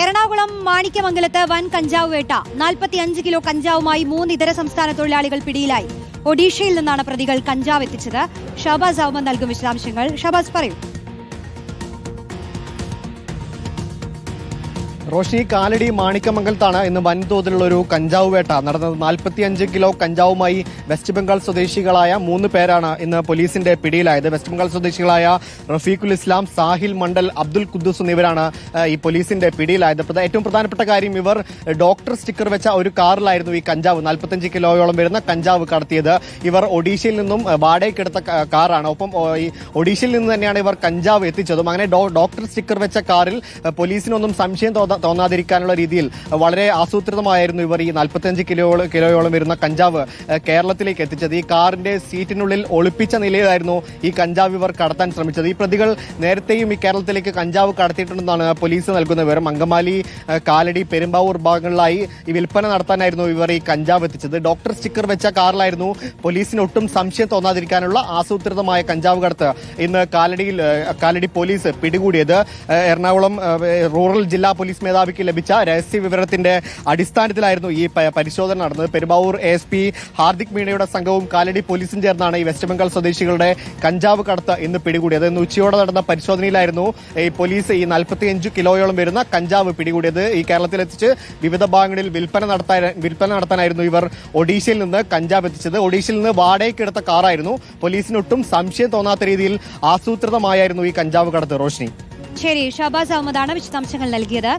എറണാകുളം മാണിക്യമംഗലത്ത് വൻ കഞ്ചാവ് വേട്ട. നാൽപ്പത്തി അഞ്ച് കിലോ കഞ്ചാവുമായി മൂന്ന് ഇതര സംസ്ഥാന തൊഴിലാളികൾ പിടിയിലായി. ഒഡീഷയിൽ നിന്നാണ് പ്രതികൾ കഞ്ചാവ് എത്തിച്ചത്. ഷബാസ് അഹമ്മദ് നൽകും വിശദാംശങ്ങൾ. ഷബാസ് പറയൂ. റോഷി കാലടി മാണിക്കമംഗലത്താണ് ഇന്ന് വൻതോതിലുള്ള ഒരു കഞ്ചാവ് വേട്ട. നടന്നത് നാൽപ്പത്തിയഞ്ച് കിലോ കഞ്ചാവുമായി വെസ്റ്റ് ബംഗാൾ സ്വദേശികളായ മൂന്ന് പേരാണ് ഇന്ന് പോലീസിന്റെ പിടിയിലായത്. വെസ്റ്റ് ബംഗാൾ സ്വദേശികളായ റഫീഖുൽ ഇസ്ലാം സാഹിൽ മണ്ഡൽ അബ്ദുൽ ഖുദ്ദൂസ് എന്നിവരാണ് ഈ പോലീസിന്റെ പിടിയിലായത്. ഏറ്റവും പ്രധാനപ്പെട്ട കാര്യം ഇവർ ഡോക്ടർ സ്റ്റിക്കർ വെച്ച ഒരു കാറിലായിരുന്നു ഈ കഞ്ചാവ് നാൽപ്പത്തഞ്ച് കിലോയോളം വരുന്ന കഞ്ചാവ് കടത്തിയത്. ഇവർ ഒഡീഷയിൽ നിന്നും വാടകയ്ക്കെടുത്ത കാറാണ്. ഒപ്പം ഒഡീഷയിൽ നിന്ന് തന്നെയാണ് ഇവർ കഞ്ചാവ് എത്തിച്ചതും. അങ്ങനെ ഡോക്ടർ സ്റ്റിക്കർ വെച്ച കാറിൽ പോലീസിനൊന്നും സംശയം തോന്നാതിരിക്കാനുള്ള രീതിയിൽ വളരെ ആസൂത്രിതമായിരുന്നു ഇവർ ഈ നാൽപ്പത്തഞ്ച് കിലോ കിലോയോളം വരുന്ന കഞ്ചാവ് കേരളത്തിലേക്ക് എത്തിച്ചത്. ഈ കാറിന്റെ സീറ്റിനുള്ളിൽ ഒളിപ്പിച്ച നിലയിലായിരുന്നു ഈ കഞ്ചാവ് ഇവർ കടത്താൻ ശ്രമിച്ചത്. ഈ പ്രതികൾ നേരത്തെയും ഈ കേരളത്തിലേക്ക് കഞ്ചാവ് കടത്തിയിട്ടുണ്ടെന്നാണ് പോലീസ് നൽകുന്ന വിവരം. അങ്കമാലി കാലടി പെരുമ്പാവൂർ ഭാഗങ്ങളിലായി ഈ വിൽപ്പന നടത്താനായിരുന്നു ഇവർ ഈ കഞ്ചാവ് എത്തിച്ചത്. ഡോക്ടർ സ്റ്റിക്കർ വെച്ച കാറിലായിരുന്നു പോലീസിന് ഒട്ടും സംശയം തോന്നാതിരിക്കാനുള്ള ആസൂത്രിതമായ കഞ്ചാവ് കടത്ത് ഇന്ന് കാലടിയിൽ കാലടി പോലീസ് പിടികൂടിയത്. എറണാകുളം റൂറൽ ജില്ലാ പോലീസ് മേധാവിക്ക് ലഭിച്ച രഹസ്യ വിവരത്തിന്റെ അടിസ്ഥാനത്തിലായിരുന്നു ഈ പരിശോധന നടന്നത്. പെരുമ്പാവൂർ എസ് പി ഹാർദിക് മീണയുടെ സംഘവും കാലടി പോലീസും ചേർന്നാണ് ഈ വെസ്റ്റ് ബംഗാൾ സ്വദേശികളുടെ കഞ്ചാവ് കടത്ത് ഇന്ന് പിടികൂടിയത്. ഇന്ന് ഉച്ചയോടെ നടന്ന പരിശോധനയിലായിരുന്നു ഈ പോലീസ് ഈ നാൽപ്പത്തിയഞ്ച് കിലോയോളം വരുന്ന കഞ്ചാവ് പിടികൂടിയത്. ഈ കേരളത്തിലെത്തിച്ച് വിവിധ ഭാഗങ്ങളിൽ വിൽപ്പന നടത്താൻ വിൽപ്പന നടത്താനായിരുന്നു ഇവർ ഒഡീഷയിൽ നിന്ന് കഞ്ചാവ് എത്തിച്ചത്. ഒഡീഷയിൽ നിന്ന് വാടകയ്ക്ക് എടുത്ത കാറായിരുന്നു. പോലീസിനൊട്ടും സംശയം തോന്നാത്ത രീതിയിൽ ആസൂത്രിതമായിരുന്നു ഈ കഞ്ചാവ് കടത്ത്. റോഷ്നി. ശരി ഷാബാസ് അഹമ്മദാണ് വിശദാംശങ്ങൾ നൽകിയത്.